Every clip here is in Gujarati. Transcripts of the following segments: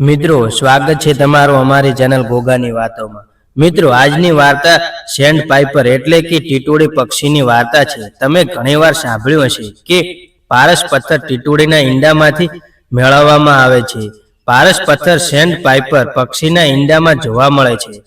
મિત્રો, સ્વાગત છે તમારું અમારી ચેનલ ગોગાની વાતોમાં. મિત્રો, આજની વાર્તા સેન્ડ પાઇપર એટલે કે ટીટોડી પક્ષીની વાર્તા છે. તમે ઘણીવાર સાંભળ્યું હશે કે પારસ પથ્થર ટીટોડીના ઈંડામાંથી મેળવવામાં આવે છે. પારસ પથ્થર સેન્ડ પાઇપર પક્ષીના ઈંડામાં જોવા મળે છે.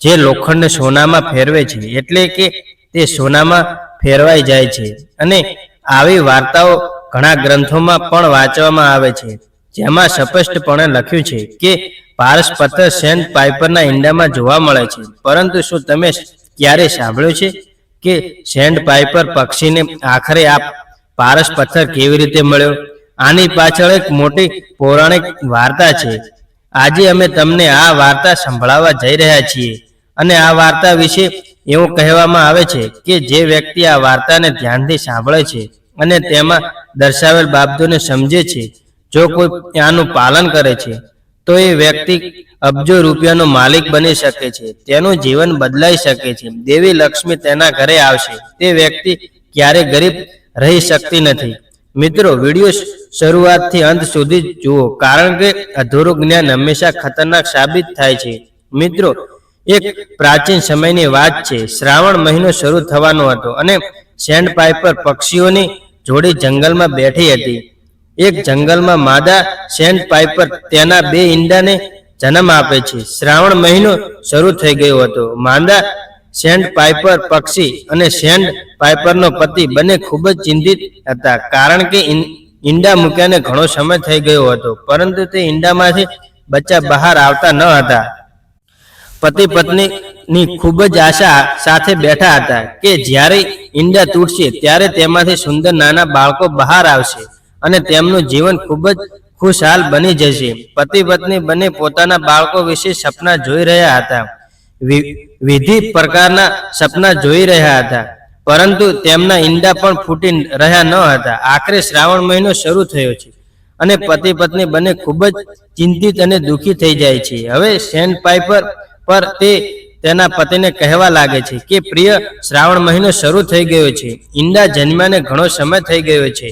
જે લોખંડ સોનામાં ફેરવે છે, એટલે કે તે સોનામાં ફેરવાઈ જાય છે. અને આવી વાર્તાઓ ઘણા ગ્રંથોમાં પણ વાંચવામાં આવે છે. જેમાં સ્પષ્ટપણે લખ્યું છે કે પારસ પથ્થર સેન્ટ પાઇપરના ઈંડામાં જોવા મળે છે. પરંતુ શું તમે ક્યારે સાંભળ્યું છે કે સેન્ટ પાઇપર પક્ષીને આખરે આ પારસ પથ્થર કેવી રીતે મળ્યો? આની પાછળ એક મોટી પૌરાણિક વાર્તા છે. આજે અમે તમને આ વાર્તા સંભળાવવા જઈ રહ્યા છીએ. અને આ વાર્તા વિશે એવું કહેવામાં આવે છે કે જે વ્યક્તિ આ વાર્તાને ધ્યાનથી સાંભળે છે અને તેમાં દર્શાવેલ બાબતોને સમજે છે. જો કોઈ આનું પાલન કરે છે, તો એ વ્યક્તિ અબજો રૂપિયાનો માલિક બની શકે છે, તેનું જીવન બદલાઈ શકે છે. દેવી લક્ષ્મી તેના ઘરે આવશે. તે વ્યક્તિ ક્યારે ગરીબ રહી શકતી નથી. મિત્રો, વીડિયો શરૂઆતથી અંત સુધી જુઓ, કારણ કે અધૂરું જ્ઞાન હંમેશા ખતરનાક સાબિત થાય છે. મિત્રો, એક પ્રાચીન સમયની વાત છે. શ્રાવણ મહિનો શરૂ થવાનો હતો અને સેન્ડ પાઇપર પક્ષીઓની જોડી જંગલમાં બેઠી હતી. એક જંગલમાં માદા સેન્ટ પાઇપર તેના બે ઈંડાને જન્મ આપે છે. શ્રાવણ મહિનો શરૂ થઈ ગયો હતો. માદા સેન્ટ પાઇપર પક્ષી અને સેન્ટ પાઇપરનો પતિ બંને ખૂબ જ ચિંતિત હતા કારણ કે ઈંડા મૂક્યાને ઘણો સમય થઈ ગયો હતો. પરંતુ તે ઈંડામાંથી બચ્ચા બહાર આવતા ન હતા. પતિ પત્નીની ખૂબ જ આશા સાથે બેઠા હતા કે જ્યારે ઈંડા તૂટશે ત્યારે તેમાંથી સુંદર નાના બાળકો બહાર આવશે. અને તેમનું જીવન ખૂબ જ ખુશહાલ બની જશે. પતિ પત્ની બંને પોતાના બાળકો વિશે સપના જોઈ રહ્યા હતા. વિધિ પ્રકારના સપના જોઈ રહ્યા હતા. પરંતુ તેમના ઈંડા પણ ફૂટી રહ્યા ન હતા. આખરે શ્રાવણ મહિનો શરૂ થયો છે અને પતિ પત્ની બંને ખૂબ જ ચિંતિત અને દુઃખી થઈ જાય છે. હવે સેન્ટ પાઇપર પર તે તેના પતિને કહેવા લાગે છે કે, પ્રિય, શ્રાવણ મહિનો શરૂ થઈ ગયો છે. ઈંડા જન્મ્યાને ઘણો સમય થઈ ગયો છે.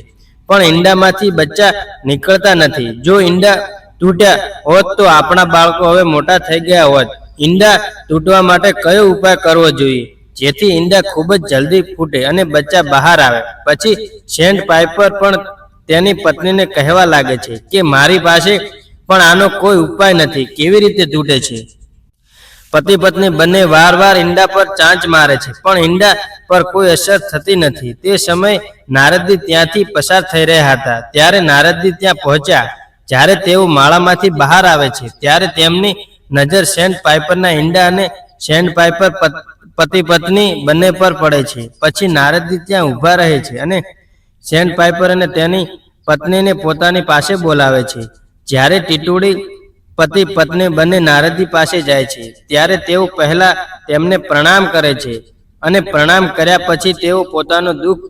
પણ ઈંડામાંથી બચ્ચા નીકળતા નથી. જો ઈંડા તૂટ્યા હોત તો આપણા બાળકો હવે મોટા થઈ ગયા હોત. ઈંડા તૂટવા માટે કયો ઉપાય કરવો જોઈએ? જેથી ઈંડા ખૂબ જ જલ્દી ફૂટે અને બચ્ચા બહાર આવે. પછી સેન્ટ પાઇપર પણ તેની પત્નીને કહેવા લાગે છે કે, મારી પાસે પણ આનો કોઈ ઉપાય નથી. કેવી રીતે તૂટે છે? પતિ પત્ની બંને વાર વાર ઈંડા પર ચાંચ મારે છે. પણ ઈંડા પર કોઈ અસર થતી નથી. તે સમયે નારદજી ત્યાંથી પસાર થઈ રહ્યા હતા. ત્યારે નારદજી ત્યાં પહોંચ્યા. જ્યારે તેઓ માળામાંથી બહાર આવે છે, ત્યારે તેમની નજર સેન્ટ પાઇપરના ઈંડા અને સેન્ટ પાઇપર પત- પતિ પત્ની બંને પર પડે છે. પછી નારદજી ત્યાં ઊભા રહે છે અને સેન્ટ પાઇપર અને તેની પત્નીને પોતાની પાસે બોલાવે છે. જ્યારે ટીટુડી પતિ પત્ની બંને નારદજી પાસે જાય છે. ત્યારે તેઓ પહેલા તેમને પ્રણામ કરે છે અને પ્રણામ કર્યા પછી તેઓ પોતાનું દુઃખ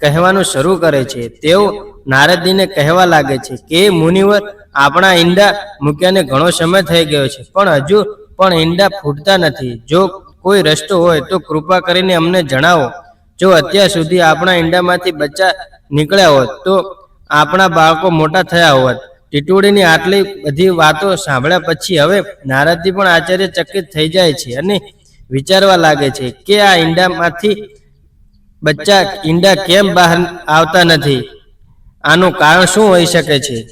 કહેવાનું શરૂ કરે છે. તેઓ નારદજીને કહેવા લાગે છે કે, મુનિવર, આપણા ઈંડા મૂક્યાને ઘણો સમય થઈ ગયો છે, પણ હજુ પણ ઈંડા ફૂટતા નથી. જો કોઈ રસ્તો હોય તો કૃપા કરીને અમને જણાવો. જો અત્યાર સુધી આપણા ઈંડામાંથી બચ્ચા નીકળ્યા હોત તો આપણા બાળકો મોટા થયા હોત. ટીટોડીની આટલી બધી વાતો સાંભળ્યા પછી હવે નારદજી પણ આશ્ચર્યચકિત થઈ જાય છે અને વિચારવા લાગે છે કે આ ઈંડામાંથી બચ્ચા ઈંડા કેમ બહાર આવતા નથી? આનું કારણ શું હોઈ શકે છે?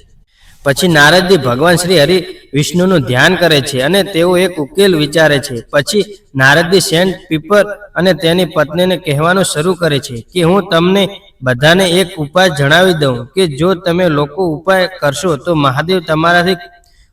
પછી નારદજી ભગવાન શ્રી હરિ વિષ્ણુનું ધ્યાન કરે છે અને તેઓ એક ઉકેલ વિચારે છે. પછી નારદજી સેન્ટ પીપર અને તેની પત્નીને કહેવાનું શરૂ કરે છે કે હું તમને બધાને એક ઉપાય જણાવી દઉં કે જો તમે લોકો ઉપાય કરશો તો મહાદેવ તમારાથી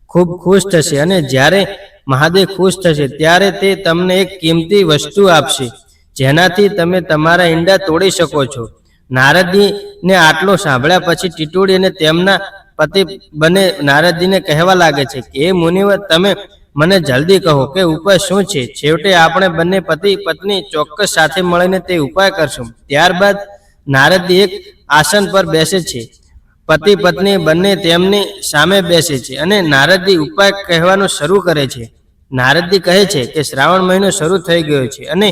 ખૂબ ખુશ થશે અને જ્યારે મહાદેવ ખુશ થશે ત્યારે તે તમને એક કિંમતી વસ્તુ આપશે, જેનાથી તમે તમારા ઈંડા તોડી શકો છો. નારદજીને આટલો સાંભળ્યા પછી ટીટોડી અને તેમના પતિ બંને નારદજીને કહેવા લાગે છે કે એ મુનિવર, તમે મને જલ્દી કહો કે ઉપાય શું છે? છેવટે આપણે બંને પતિ પત્ની ચોક્કસ સાથે મળીને તે ઉપાય કરશું. ત્યારબાદ નારદજી એક આસન પર બેસે છે. પતિ પત્ની બંને તેમની સામે બેસે છે અને નારદજી ઉપાય કહેવાનું શરૂ કરે છે. નારદજી કહે છે કે શ્રાવણ મહિનો શરૂ થઈ ગયો છે અને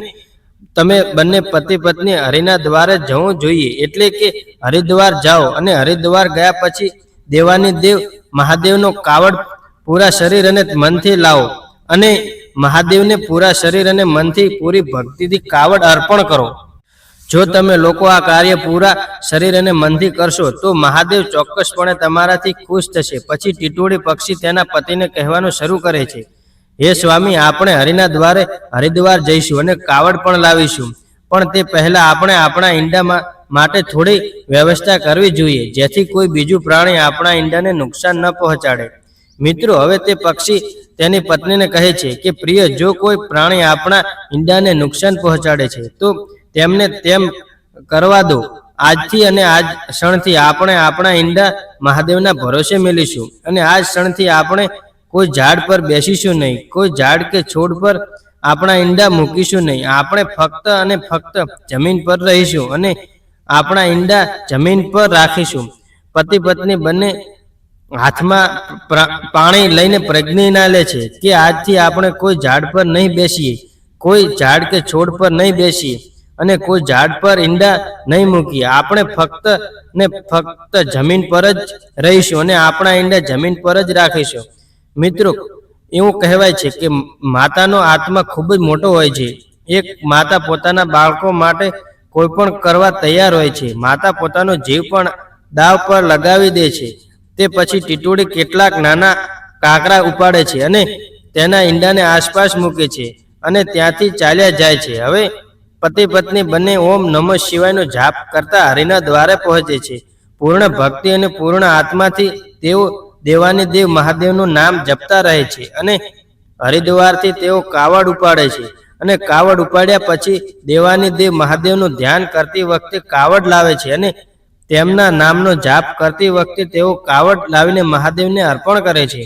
તમે બંને પતિ પત્ની હરિના દ્વારે જવું જોઈએ એટલે કે હરિદ્વાર જાઓ અને હરિદ્વાર ગયા પછી દેવાની દેવ મહાદેવનો કાવડ પૂરા શરીર અને મનથી લાવો અને મહાદેવને પૂરા શરીર અને મનથી પૂરી ભક્તિથી કાવડ અર્પણ કરો. જો તમે લોકો આ કાર્ય પૂરા શરીર અને મનથી કરશો, તો મહાદેવ ચોક્કસપણે તમારાથી ખુશ થશે. પછી ટીટોળી પક્ષી તેના પતિને કહેવાનું શરૂ કરે છે, હે સ્વામી, આપણે હરિના દ્વારે હરિદ્વાર જઈશું અને કાવડ પણ લાવીશું. પણ તે પહેલા આપણે આપણા ઈંડામાં માટે થોડી વ્યવસ્થા કરવી જોઈએ, જેથી કોઈ બીજું પ્રાણી આપણા ઈંડાને નુકસાન ન પહોંચાડે. મિત્રો, હવે તે પક્ષી તેની પત્નીને કહે છે કે, પ્રિય, જો કોઈ પ્રાણી આપણા ઈંડાને નુકસાન પહોંચાડે છે, તો તેમને તેમ કરવા દો. આજથી અને આજ ક્ષણથી આપણે આપણા ઈંડા મહાદેવના ભરોસે મેલીશું. અને આજ ક્ષણથી આપણે કોઈ ઝાડ પર બેસીશું નહીં. કોઈ ઝાડ કે છોડ પર આપણા ઈંડા મૂકીશું નહીં. આપણે ફક્ત અને ફક્ત જમીન પર રહીશું અને આપણા ઈંડા જમીન પર રાખીશું. પતિ પત્ની બંને હાથમાં પાણી લઈને પ્રજ્ઞા લે છે કે આજથી આપણે કોઈ ઝાડ પર નહીં બેસીએ. કોઈ ઝાડ કે છોડ પર નહીં બેસીએ. અને કોઈ ઝાડ પર ઈંડા નહીં મૂકીએ. આપણે ફક્ત ને ફક્ત જમીન પર જ રહીશું અને આપણા ઈંડા જમીન પર જ રાખીશું. મિત્રો એવું કહેવાય છે કે માતાનો આત્મા ખૂબ જ મોટો હોય છે. એક માતા પોતાના બાળકો માટે કોઈ પણ કરવા તૈયાર હોય છે. માતા પોતાનો જીવ પણ દાવ પર લગાવી દે છે. તે પછી ટીટોડી કેટલાક નાના કાંકરા ઉપાડે છે અને તેના ઈંડાને આસપાસ મૂકે છે અને ત્યાંથી ચાલ્યા જાય છે. હવે પતિ પત્ની બંને ઓમ નમઃ શિવાયનો જાપ કરતા હરિના દ્વારે પહોંચે છે. પૂર્ણ ભક્તિ અને પૂર્ણ આત્માથી તેઓ દેવાની દેવ મહાદેવનું નામ જપતા રહે છે અને હરિદ્વારથી તેઓ કાવડ ઉપાડે છે. અને કાવડ ઉપાડ્યા પછી દેવાની દેવ મહાદેવનું ધ્યાન કરતી વખતે કાવડ લાવે છે અને તેમના નામનો જાપ કરતી વખતે તેઓ કાવડ લાવીને મહાદેવને અર્પણ કરે છે.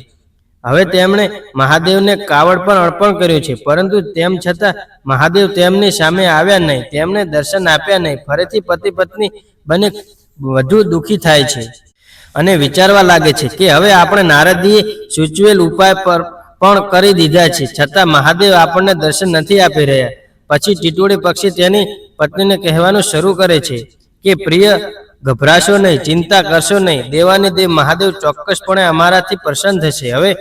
હવે તેમણે મહાદેવને કાવડ પણ અર્પણ કર્યું છે પરંતુ તેમ છતાં મહાદેવ તેમની સામે આવ્યા નહીં. તેમણે દર્શન આપ્યા નહીં. ફરીથી પતિ પત્ની બંને વધુ દુઃખી થાય છે અને વિચારવા લાગે છે કે હવે આપણે નારદીએ સૂચવેલ ઉપાય પર પણ કરી દીધા છે. છતાં મહાદેવ આપણને દર્શન નથી આપી રહ્યા. પછી ટીટોળી પક્ષી તેની પત્નીને કહેવાનું શરૂ કરે છે કે પ્રિય ગભરાશો નહીં ચિંતા કરશો નહીં. દેવાની દેવ મહાદેવ ચોક્કસપણે અમારાથી પ્રસન્ન થશે. હવે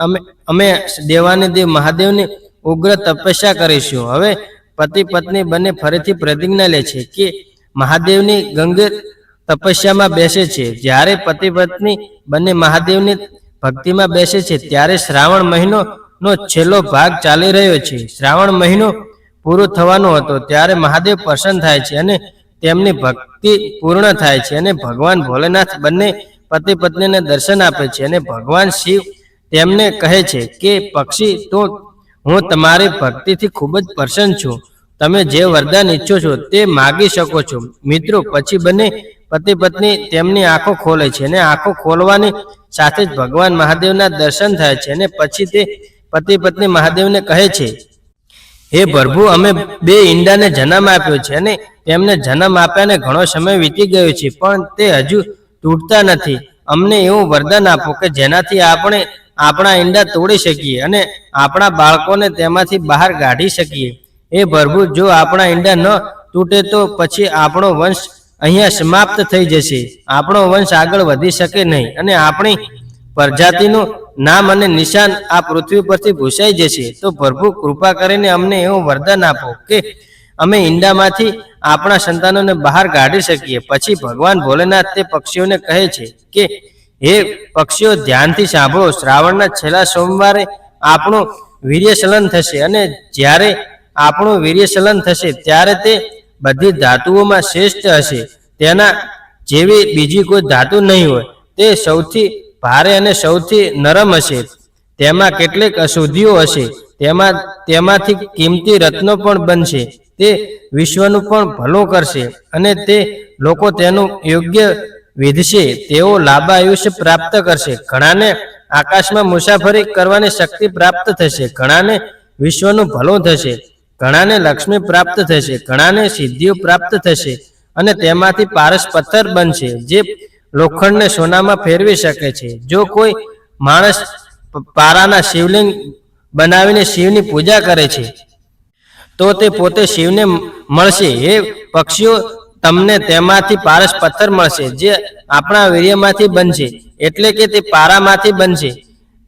અમે અમે દેવાની દેવ મહાદેવની ઉગ્ર તપસ્યા કરીશું. હવે પતિ પત્ની બંને ફરીથી પ્રતિજ્ઞા લે છે કે મહાદેવની ગંગેર તપસ્યામાં બેસે છે. જ્યારે પતિ પત્ની બંને મહાદેવની ભક્તિમાં બેસે છે, ત્યારે શ્રાવણ મહિનો નો છેલ્લો ભાગ ચાલી રહ્યો છે. શ્રાવણ મહિનો પૂરો થવાનો હતો, ત્યારે મહાદેવ પ્રસન્ન થાય છે અને તેમની ભક્તિ પૂર્ણ થાય છે અને ભગવાન ભોલેનાથ બંને પતિ પત્નીને દર્શન આપે છે અને ભગવાન શિવ તેમને કહે છે કે, પક્ષી, તો હું તમારી ભક્તિથી ખૂબ જ પ્રસન્ન છું. તમે જે વરદાન ઈચ્છો છો તે માગી શકો છો. મિત્રો, પછી બંને પતિ પત્ની તેમની આંખો ખોલે છે અને આંખો ખોલવાની સાથે જ ભગવાન મહાદેવના દર્શન થાય છે અને પછી તે પતિ પત્ની મહાદેવને કહે છે, હે પ્રભુ, અમે બે ઈંડાને જન્મ આપ્યો છે અને તેમને જન્મ આપ્યાને ઘણો સમય વીતી ગયો છે, પણ તે હજુ તૂટતા નથી. અમને એવું વરદાન આપો કે જેનાથી આપણે આપણા ઈંડા તોડી શકીએ અને આપણા બાળકોને તેમાંથી બહાર કાઢી શકીએ. એ પ્રભુ, જો આપણા ઈંડા ન તૂટે તો પછી આપણો વંશ અહીંયા સમાપ્ત થઈ જશે. આપણો વંશ આગળ વધી શકે નહીં અને આપણી પ્રજાતિનું નામ અને નિશાન આ પૃથ્વી પરથી ભૂસાઈ જશે. તો પ્રભુ, કૃપા કરીને અમને એવું વરદાન આપો કે અમે ઈંડામાંથી આપણા સંતાનોને બહાર કાઢી શકીએ. પછી ભગવાન ભોલેનાથ તે પક્ષીઓને કહે છે કે હે પક્ષીઓ, ધ્યાનથી સાંભળો. શ્રાવણના છેલ્લા સોમવારે આપણું વીર્યસલન થશે અને જ્યારે આપણું વીર્યસલન થશે, ત્યારે તે બધી ધાતુઓમાં શ્રેષ્ઠ હશે. તેના જેવી બીજી કોઈ ધાતુ નહીં હોય. તે સૌથી ભારે અને સૌથી નરમ હશે. તેમાં કેટલીક અશુદ્ધિઓ હશે. તેમાં, તેમાંથી કિંમતી રત્નો પણ બનશે. તે વિશ્વનું પણ ભલું કરશે અને તે લોકો તેનું યોગ્ય વિધશે, તેઓ લાંબા આયુષ્ય પ્રાપ્ત કરશે. ઘણાને આકાશમાં મુસાફરી કરવાની શક્તિ પ્રાપ્ત થશે. ઘણાને વિશ્વનું ભલું થશે. ઘણાને લક્ષ્મી પ્રાપ્ત થશે. ઘણાને સિદ્ધિઓ પ્રાપ્ત થશે અને તેમાંથી પારસ પથ્થર બનશે, જે લોખંડને સોનામાં ફેરવી શકે છે. જો કોઈ માણસ પારાના શિવલિંગ બનાવીને શિવની પૂજા કરે છે, તો તે પોતે શિવને મળશે. એ પક્ષીઓ તમને તેમાંથી પારસ પથ્થર મળશે, જે આપણા વીર્યમાંથી બનશે, એટલે કે તે પારામાંથી બનશે.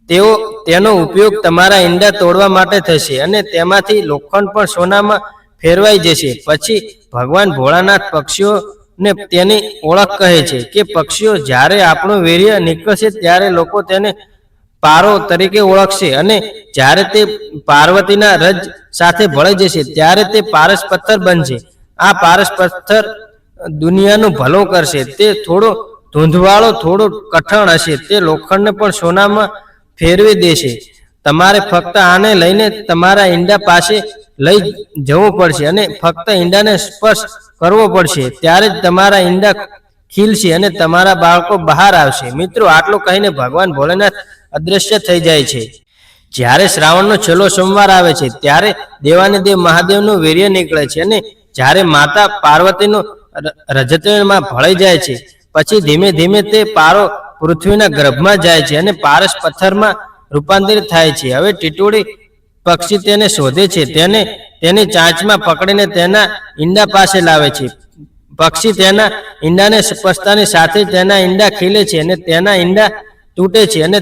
તેઓ, તેનો ઉપયોગ તમારા ઈંડા તોડવા માટે થશે અને તેમાંથી લોખંડ પણ સોનામાં ફેરવાઈ જશે. પછી ભગવાન ભોળાનાથ પક્ષીઓને તેની ઓળખ કહે છે કે પક્ષીઓ જ્યારે આપણું વીર્ય નીકળશે ત્યારે લોકો તેને પારો તરીકે ઓળખશે અને જ્યારે તે પાર્વતીના રજ સાથે ભળી જશે, ત્યારે તે પારસ પથ્થર બનશે. આ પારસ પથ્થર દુનિયાનું ભલું કરશે. તે થોડો ધૂંધવાળો, થોડો કઠણ હશે. તે લોખંડને પણ સોનામાં ફેરવી દેશે. તમારે ફક્ત આને લઈને તમારા ઈંડા પાસે લઈ જવું પડશે અને ફક્ત ઈંડાને સ્પર્શ કરવો પડશે. ત્યારે જ તમારા ઈંડા ખીલશે અને તમારા બાળકો બહાર આવશે. મિત્રો, આટલું કહીને ભગવાન ભોલેનાથ અદ્રશ્ય થઈ જાય છે. જ્યારે શ્રાવણનો છેલ્લો સોમવાર આવે છે, ત્યારે દેવાને દેવ મહાદેવનું વીર્ય નીકળે છે અને જ્યારે માતા પાર્વતીનું રજતમાં ભળાઈ જાય છે, પછી ધીમે ધીમે તે પારો પૃથ્વીના ગર્ભમાં જાય છે અને પારસ પથ્થરમાં રૂપાંતરિત થાય છે. હવે ટીટોળી પક્ષી તેને શોધે છે. તેને, તેની ચાંચમાં પકડીને તેના ઈંડા પાસે લાવે છે. પક્ષી તેના ઈંડાને સ્પષ્ટતાની સાથે તેના ઈંડા ખીલે છે અને તેના ઈંડા તૂટે છે અને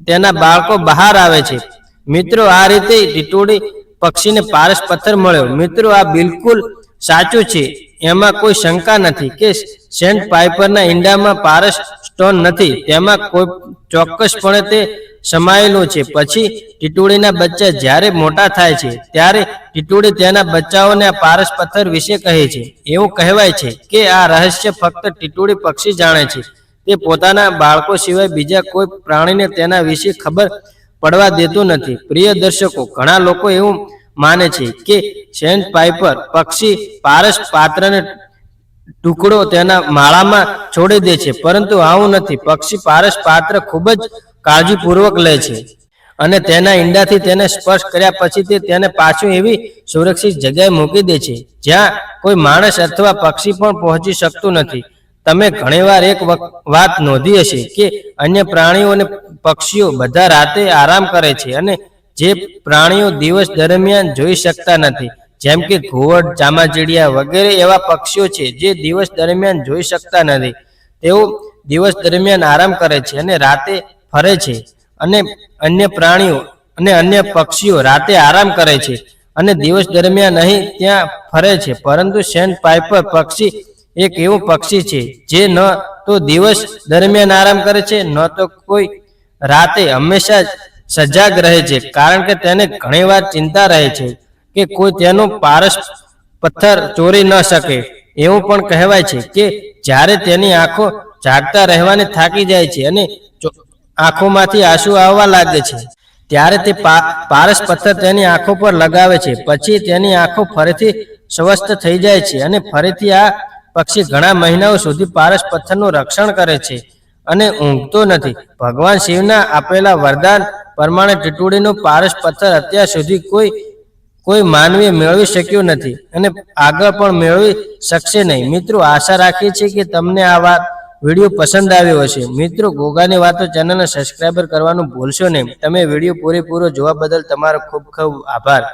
તેના બાળકો બહાર આવે છે. મિત્રો, આ રીતે ટીટોડી પક્ષીને પારસ પથ્થર મળ્યો. મિત્રો, આ બિલકુલ સાચું છે. એમાં કોઈ શંકા નથી કે સેન્ટ પાઇપરના ઈંડામાં પારસ સ્ટોન નથી. તેમાં કોઈ ચોક્કસપણે તે સમાયેલું છે. પછી ટીટુડીના બચ્ચા જ્યારે મોટા થાય છે, ત્યારે ટીટુડી તેના બચ્ચાઓને આ પારસ પથ્થર વિશે કહે છે. એવું કહેવાય છે કે આ રહસ્ય ફક્ત ટીટુડી પક્ષી જાણે છે. તે પોતાના બાળકો સિવાય બીજા કોઈ પ્રાણીને તેના વિશે ખબર પડવા દેતું નથી. પ્રિય દર્શકો, ઘણા લોકો એવું માને છે કે સેન્ટ પાઇપર પક્ષી પારસ પાત્રને ટુકડો તેના માળામાં છોડી દે છે, પરંતુ આવું નથી. પક્ષી પારસ પાત્ર ખૂબ જ કાળજીપૂર્વક લે છે અને તેના ઈંડાથી તેને સ્પર્શ કર્યા પછી તે તેને પાછું એવી સુરક્ષિત જગ્યાએ મૂકી દે છે, જ્યાં કોઈ માણસ અથવા પક્ષી પણ પહોંચી શકતું નથી. તમે ઘણીવાર એક વાત નોંધી હશે કે અન્ય પ્રાણીઓ અને પક્ષીઓ બધા રાતે આરામ કરે છે અને જે પ્રાણીઓ દિવસ દરમિયાન જોઈ શકતા નથી. જેમ કે ઘુવડ ચામાચીડિયા વગેરે એવા પક્ષીઓ છે જે દિવસ દરમિયાન જોઈ શકતા નથી. તેઓ દિવસ દરમિયાન આરામ કરે છે અને રાતે ફરે છે અને અન્ય પ્રાણીઓ અને અન્ય પક્ષીઓ રાતે આરામ કરે છે અને દિવસ દરમિયાન અહીં ત્યાં ફરે છે. પરંતુ સેન્ટ પાઇપર પક્ષી એક એવું પક્ષી છે જે ન તો દિવસ દરમિયાન આરામ કરે છે, ન તો કોઈ રાતે હંમેશા સજાગ રહે છે. કારણ કે તેને ઘણીવાર ચિંતા રહે છે કે કોઈ તેનો પારસ પથ્થર ચોરી ન શકે. એવું પણ કહેવાય છે કે જ્યારે તેની આંખો જાગતા રહેવાને થાકી જાય છે અને આંખોમાંથી આંસુ આવવા લાગે છે, ત્યારે તે પારસ પથ્થર તેની આંખો પર લગાવે છે. પછી તેની આંખો ફરીથી સ્વસ્થ થઈ જાય છે અને ફરીથી આ પક્ષી ઘણા મહિનાઓ સુધી પારસ પથ્થરનું રક્ષણ કરે છે અને ઊંઘતો નથી. ભગવાન શિવના આપેલા વરદાન પ્રમાણે ટીટુડીનું પારસ પથ્થર અત્યાર સુધી કોઈ કોઈ માનવી મેળવી શક્યું નથી અને આગળ પણ મેળવી શકશે નહીં. મિત્રો, આશા રાખીએ છીએ કે તમને આ વાત, વીડિયો પસંદ આવ્યો હશે. મિત્રો, ગોગાની વાતો ચેનલને સબસ્ક્રાઈબર કરવાનું ભૂલશો નહીં. તમે વીડિયો પૂરેપૂરો જોવા બદલ તમારો ખૂબ ખૂબ આભાર.